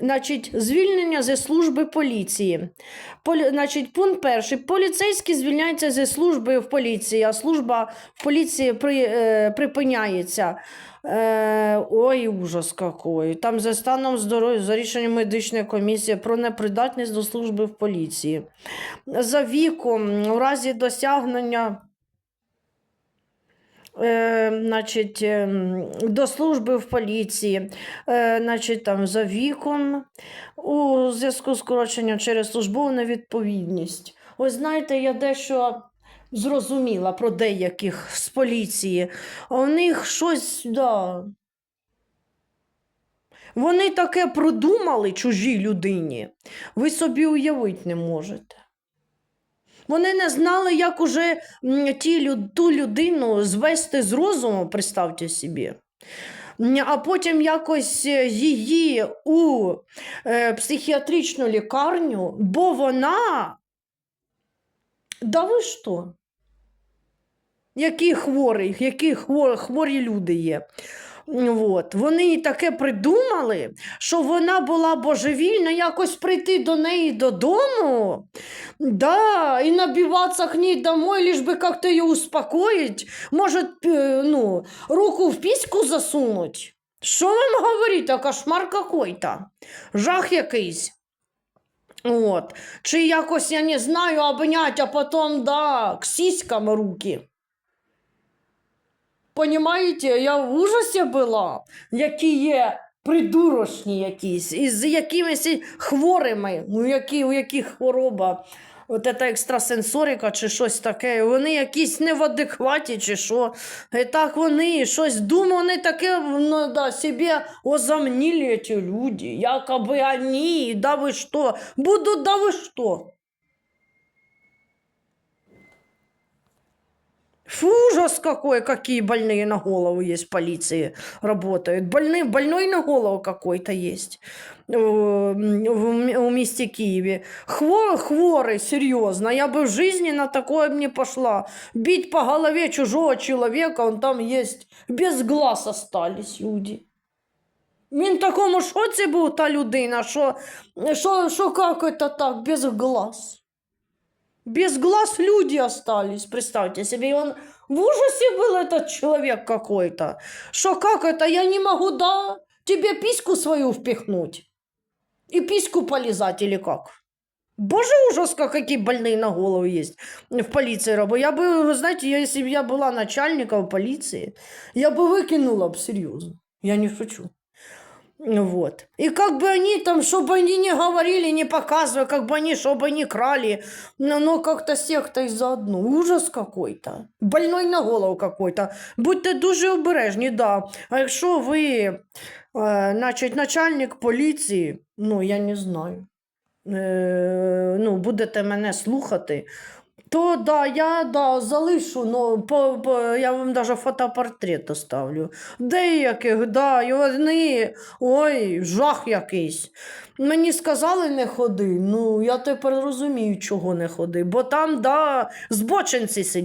Значить, звільнення зі служби поліції. Полі... Значить, пункт перший. Поліцейський звільняється зі служби в поліції, а служба в поліції при... е... припиняється. Е... Ой, ужас какой. Там за станом здоров'я, за рішенням медичної комісії про непридатність до служби в поліції. За віком, у разі досягнення е, значить, ем, до служби в поліції, е, значить, там, за віком, у зв'язку з скороченням через службову невідповідність. Ось знаєте, я дещо зрозуміла про деяких з поліції. У них щось, да. Вони таке продумали чужій людині. Ви собі уявити не можете. Вони не знали, як уже ті, ту людину звести з розуму, представте собі. А потім якось е, її у е, психіатричну лікарню, бо вона. Да ви що? Які хворі, які хворі, хворі люди є. От. Вони таке придумали, що вона була божевільна, якось прийти до неї додому, да, и набиваться к ней домой, лишь бы как-то ее успокоить, может, э, ну, руку в письку засунуть. Що вам говорите, кошмар какой-то, жах якийсь. От. Чи якось, я не знаю, обнять, а потом, да, к сіськам руки. Понімаєте, я в ужасі була, які є придурочні якісь, із якимись хворими, ну, які, у яких хвороба, от ця екстрасенсорика чи щось таке, вони якісь не в адекваті чи що. І так вони щось думають, вони таке ну, да, себе озамнили ці люди, якоби вони, да ви що, будуть, да ви що. Фу, ужас какой, какие больные на голову есть в полиции работают. Больный, больной на голову какой-то есть э, в, в месте Киеве. Хвор, хворый, серьезно. Я бы в жизни на такое не пошла. Бить по голове чужого человека, он там есть. Без глаз остались люди. В такому шоці був та людина, що, що, що як это так, без глаз. Без глаз люди остались, представьте себе. И он в ужасе был этот человек какой-то. Что как это, я не могу, да, тебе письку свою впихнуть? И письку полизать или как? Боже, ужас, как какие больные на голову есть в полиции работают. Я бы, вы знаете, я- если бы я была начальником полиции, я бы выкинула бы серьезно. Я не шучу. Вот. И как бы они там, чтобы они не говорили, не показывали, как бы они, чтобы они крали, но, но как-то секта из заодно. Ужас какой-то. Больной на голову какой-то. Будьте дуже обережні, да. А якщо ви, е, значить, начальник поліції, ну, я не знаю, е, ну, будете мене слухати, то да, я да, залишу, ну, по, по, я вам навіть фотопортрет оставлю. Деяких, да, і вони, ой, жах якийсь. Мені сказали не ходи. Ну, я тепер розумію, чого не ходи. Бо там, да, збочинці сидять.